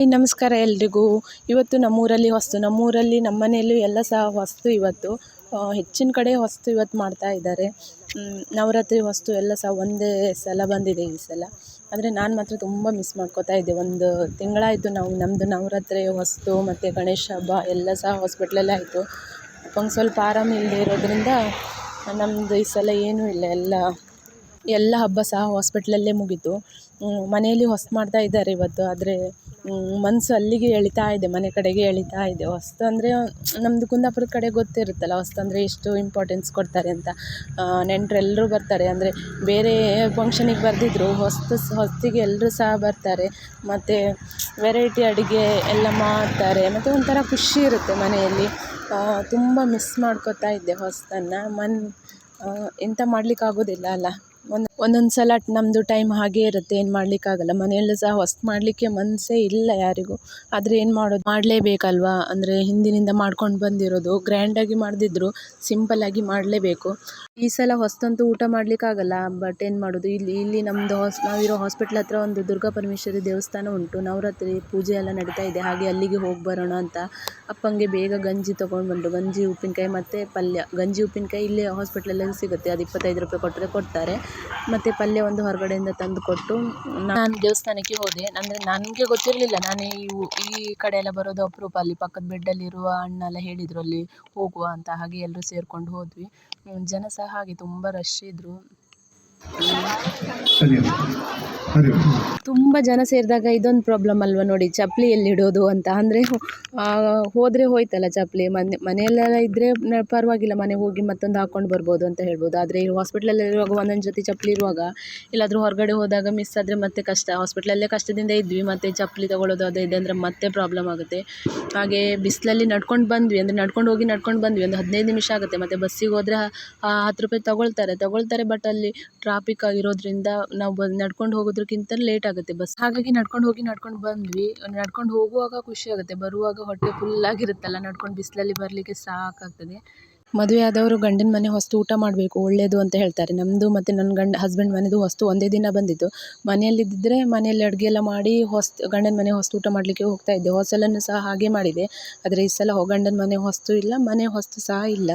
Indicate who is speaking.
Speaker 1: ನಮಸ್ಕಾರ ಎಲ್ರಿಗೂ. ಇವತ್ತು ನಮ್ಮೂರಲ್ಲಿ ಹೊಸ್ತು. ನಮ್ಮೂರಲ್ಲಿ ನಮ್ಮ ಮನೆಯಲ್ಲೂ ಎಲ್ಲ ಸಹ ಹೊಸ್ತು ಇವತ್ತು. ಹೆಚ್ಚಿನ ಕಡೆ ಹೊಸ್ತು ಇವತ್ತು ಮಾಡ್ತಾ ಇದ್ದಾರೆ. ನವರಾತ್ರಿ ಹೊಸ್ತು ಎಲ್ಲ ಸಹ ಒಂದೇ ಸಲ ಬಂದಿದೆ ಈ ಸಲ. ಆದರೆ ನಾನು ಮಾತ್ರ ತುಂಬ ಮಿಸ್ ಮಾಡ್ಕೋತಾ ಇದ್ದೆ. ಒಂದು ತಿಂಗಳಾಯಿತು ನಾವು ನಮ್ಮದು ನವರಾತ್ರಿ ಹೊಸ್ತು ಮತ್ತು ಗಣೇಶ ಹಬ್ಬ ಎಲ್ಲ ಸಹ ಹಾಸ್ಪಿಟ್ಲಲ್ಲೇ ಆಯಿತು. ಅಪ್ಪಂಗೆ ಸ್ವಲ್ಪ ಆರಾಮ ಇಲ್ಲದೆ ಇರೋದರಿಂದ ನಮ್ಮದು ಈ ಸಲ ಏನೂ ಇಲ್ಲ. ಎಲ್ಲ ಎಲ್ಲ ಹಬ್ಬ ಸಹ ಹಾಸ್ಪಿಟ್ಲಲ್ಲೇ ಮುಗೀತು. ಮನೆಯಲ್ಲಿ ಹೊಸ್ತು ಮಾಡ್ತಾ ಇದ್ದಾರೆ ಇವತ್ತು. ಆದರೆ ಮನಸ್ಸು ಅಲ್ಲಿಗೆ ಎಳಿತಾ ಇದೆ, ಮನೆ ಕಡೆಗೆ ಎಳಿತಾ ಇದೆ. ಹೊಸ್ತು ಅಂದರೆ ನಮ್ಮದು ಕುಂದಾಪುರದ ಕಡೆ ಗೊತ್ತಿರುತ್ತಲ್ಲ ಹೊಸ್ತು ಅಂದರೆ ಎಷ್ಟು ಇಂಪಾರ್ಟೆನ್ಸ್ ಕೊಡ್ತಾರೆ ಅಂತ. ನೆಂಟ್ರು ಎಲ್ಲರೂ ಬರ್ತಾರೆ, ಅಂದರೆ ಬೇರೆ ಫಂಕ್ಷನಿಗೆ ಬರದಿದ್ರು ಹೊಸ್ತು ಹೊಸ್ತಿಗೆ ಎಲ್ಲರೂ ಸಹ ಬರ್ತಾರೆ. ಮತ್ತು ವೆರೈಟಿ ಅಡುಗೆ ಎಲ್ಲ ಮಾಡ್ತಾರೆ, ಮತ್ತು ಒಂಥರ ಖುಷಿ ಇರುತ್ತೆ ಮನೆಯಲ್ಲಿ. ತುಂಬ ಮಿಸ್ ಮಾಡ್ಕೋತಾ ಇದ್ದೆ ಹೊಸ್ತನ್ನು ಮನ್ ಎಂಥ ಮಾಡ್ಲಿಕ್ಕೆ ಆಗೋದಿಲ್ಲ ಅಲ್ಲ. ಒಂದು ಒಂದೊಂದು ಸಲ ನಮ್ಮದು ಟೈಮ್ ಹಾಗೇ ಇರುತ್ತೆ, ಏನು ಮಾಡಲಿಕ್ಕಾಗಲ್ಲ. ಮನೆಯಲ್ಲೂ ಸಹ ಹೊಸ್ತು ಮಾಡಲಿಕ್ಕೆ ಮನಸ್ಸೇ ಇಲ್ಲ ಯಾರಿಗೂ. ಆದರೆ ಏನು ಮಾಡೋದು? ಮಾಡಲೇಬೇಕಲ್ವಾ? ಅಂದರೆ ಹಿಂದಿನಿಂದ ಮಾಡ್ಕೊಂಡು ಬಂದಿರೋದು. ಗ್ರ್ಯಾಂಡಾಗಿ ಸಿಂಪಲ್ ಸಿಂಪಲ್ಲಾಗಿ ಮಾಡಲೇಬೇಕು. ಈ ಸಲ ಹೊಸ್ತಂತೂ ಊಟ ಮಾಡಲಿಕ್ಕಾಗಲ್ಲ ಬಟ್ ಏನು ಮಾಡೋದು? ಇಲ್ಲಿ ಇಲ್ಲಿ ನಮ್ಮದು ಹಾಸ್ ನಾವಿರೋ ಹಾಸ್ಪಿಟ್ಲ್ ಹತ್ರ ಒಂದು ದುರ್ಗಾ ಪರಮೇಶ್ವರಿ ದೇವಸ್ಥಾನ ಉಂಟು. ನವರಾತ್ರಿ ಪೂಜೆ ಎಲ್ಲ ನಡೀತಾ ಇದೆ. ಹಾಗೆ ಅಲ್ಲಿಗೆ ಹೋಗಿ ಬರೋಣ ಅಂತ ಅಪ್ಪಂಗೆ ಬೇಗ ಗಂಜಿ ತೊಗೊಂಡು ಬಂದರು. ಗಂಜಿ, ಉಪ್ಪಿನಕಾಯಿ ಮತ್ತು ಪಲ್ಯ. ಗಂಜಿ, ಉಪ್ಪಿನಕಾಯಿ ಇಲ್ಲೇ ಹಾಸ್ಪಿಟ್ಲಲ್ಲೇ ಸಿಗುತ್ತೆ. ಅದು ಇಪ್ಪತ್ತೈದು ರೂಪಾಯಿ ಕೊಟ್ಟರೆ ಕೊಡ್ತಾರೆ. ಮತ್ತು ಪಲ್ಯ ಒಂದು ಹೊರಗಡೆಯಿಂದ ತಂದು ಕೊಟ್ಟು ನಾನು ದೇವಸ್ಥಾನಕ್ಕೆ ಹೋದೆ. ಅಂದರೆ ನನಗೆ ಗೊತ್ತಿರಲಿಲ್ಲ. ನಾನು ಈ ಈ ಕಡೆ ಎಲ್ಲ ಬರೋದು ಅಪರೂಪ. ಅಲ್ಲಿ ಪಕ್ಕದ ಬೆಡ್ಡಲ್ಲಿರುವ ಅಣ್ಣ ಎಲ್ಲ ಹೇಳಿದರು, ಅಲ್ಲಿ ಹೋಗುವ ಅಂತ. ಹಾಗೆ ಎಲ್ಲರೂ ಸೇರಿಕೊಂಡು ಹೋದ್ವಿ. ಜನ ಸಹ ಹಾಗೆ ತುಂಬ ರಶ್ ಇದ್ದರು ತುಂಬ ಜನ ಸೇರಿದಾಗ ಇದೊಂದು ಪ್ರಾಬ್ಲಮ್ ಅಲ್ವಾ ನೋಡಿ, ಚಪ್ಪಲಿ ಎಲ್ಲಿಡೋದು ಅಂತ. ಅಂದರೆ ಹೋದರೆ ಹೋಯ್ತಲ್ಲ ಚಪ್ಪಲಿ, ಮನೆ, ಮನೆಯಲ್ಲೆಲ್ಲ ಇದ್ದರೆ ಪರವಾಗಿಲ್ಲ, ಮನೆಗೆ ಹೋಗಿ ಮತ್ತೊಂದು ಹಾಕೊಂಡು ಬರ್ಬೋದು ಅಂತ ಹೇಳ್ಬೋದು. ಆದರೆ ಈ ಹಾಸ್ಪಿಟ್ಲಲ್ಲಿ ಇರುವಾಗ ಒಂದೊಂದು ಜೊತೆ ಚಪ್ಪಲಿ ಇರುವಾಗ, ಎಲ್ಲಾದರೂ ಹೊರಗಡೆ ಹೋದಾಗ ಮಿಸ್ ಆದರೆ ಮತ್ತೆ ಕಷ್ಟ. ಹಾಸ್ಪಿಟ್ಲಲ್ಲೇ ಕಷ್ಟದಿಂದ ಇದ್ವಿ, ಮತ್ತೆ ಚಪ್ಪಲಿ ತಗೊಳ್ಳೋದು ಅದೇ ಇದೆ ಅಂದರೆ ಮತ್ತೆ ಪ್ರಾಬ್ಲಮ್ ಆಗುತ್ತೆ. ಹಾಗೆ ಬಿಸಿಲಲ್ಲಿ ನಡ್ಕೊಂಡು ಬಂದ್ವಿ, ಅಂದರೆ ನಡ್ಕೊಂಡು ಹೋಗಿ ನಡ್ಕೊಂಡು ಬಂದ್ವಿ, ಒಂದು ಹದಿನೈದು ನಿಮಿಷ ಆಗುತ್ತೆ. ಮತ್ತೆ ಬಸ್ಸಿಗೆ ಹೋದರೆ ಹತ್ತು ರೂಪಾಯಿ ತಗೊಳ್ತಾರೆ ತಗೊಳ್ತಾರೆ ಬಟ್ ಅಲ್ಲಿ ಟ್ರಾಫಿಕ್ ಆಗಿರೋದ್ರಿಂದ ನಾವು ನಡ್ಕೊಂಡು ನಡ್ಕೊಂಡು ಹೋಗೋದಕ್ಕಿಂತ ಲೇಟ್ ಆಗುತ್ತೆ ಬಸ್ ಹಾಗಾಗಿ ನಡ್ಕೊಂಡು ಹೋಗಿ ನಡ್ಕೊಂಡು ಬಂದ್ವಿ. ನಡ್ಕೊಂಡು ಹೋಗುವಾಗ ಖುಷಿ ಆಗುತ್ತೆ. ಬರುವಾಗ ಹೊಟ್ಟೆ ಫುಲ್ ಆಗಿರುತ್ತಲ್ಲ, ನಡ್ಕೊಂಡು ಬಿಸಿಲಲ್ಲಿ ಬರಲಿಕ್ಕೆ ಸಾಕಾಗ್ತದೆ. ಮದುವೆ ಆದವರು ಗಂಡನ ಮನೆ ಹೊಸ್ತು ಊಟ ಮಾಡಬೇಕು ಒಳ್ಳೆಯದು ಅಂತ ಹೇಳ್ತಾರೆ. ನಮ್ಮದು ಮತ್ತು ನನ್ನ ಗಂಡ ಹಸ್ಬೆಂಡ್ ಮನೆದು ಹೊಸ್ತು ಒಂದೇ ದಿನ ಬಂದಿತ್ತು ಮನೆಯಲ್ಲಿದ್ದರೆ ಮನೆಯಲ್ಲಿ ಅಡುಗೆ ಎಲ್ಲ ಮಾಡಿ ಹೊಸ್, ಗಂಡನ ಮನೆ ಹೊಸ್ತು ಊಟ ಮಾಡಲಿಕ್ಕೆ ಹೋಗ್ತಾ ಇದ್ದೆ. ಹೊಸಲನ್ನು ಸಹ ಹಾಗೆ ಮಾಡಿದೆ. ಆದರೆ ಈ ಸಲ ಗಂಡನ ಮನೆ ಹೊಸ್ತು ಇಲ್ಲ, ಮನೆ ಹೊಸ್ತು ಸಹ ಇಲ್ಲ.